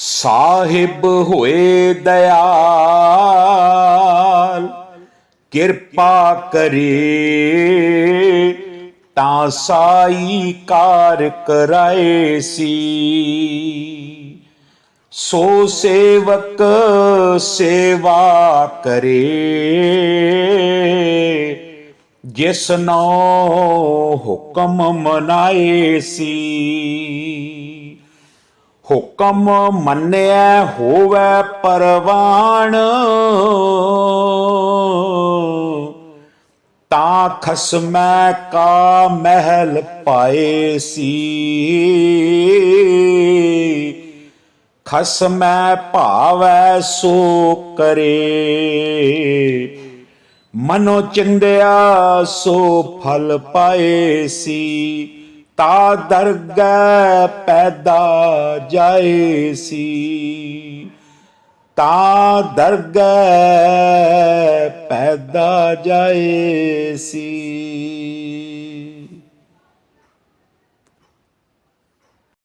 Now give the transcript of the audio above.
ਸਾਹਿਬ ਹੋਏ ਦਇਆਲ, ਕਿਰਪਾ ਕਰੇ ਤਾਂ ਸਾਈ ਕਾਰ ਕਰਾਏ ਸੀ। ਸੋ ਸੇਵਕ ਸੇਵਾ ਕਰੇ, ਜਿਸ ਨੋ ਹੁਕਮ ਮਨਾਏ ਸੀ। ਹੁਕਮ ਮੰਨਿਆ ਹੋਵੇ ਪਰਵਾਣ। ਤਾਂ ਖਸਮੈ ਕਾ ਮਹਿਲ ਪਾਏ ਸੀ। ਖਸਮੈ ਭਾਵੈ ਸੋ ਕਰੇ। ਮਨੋ ਚਿੰਦਿਆ ਸੋ ਫਲ ਪਾਏ ਸੀ। ਤਾ ਦਰਗਹਿ ਪੈਦਾ ਜਾਏ ਸੀ। ਤਾ ਦਰਗਹਿ ਪੈਦਾ ਜਾਏ ਸੀ।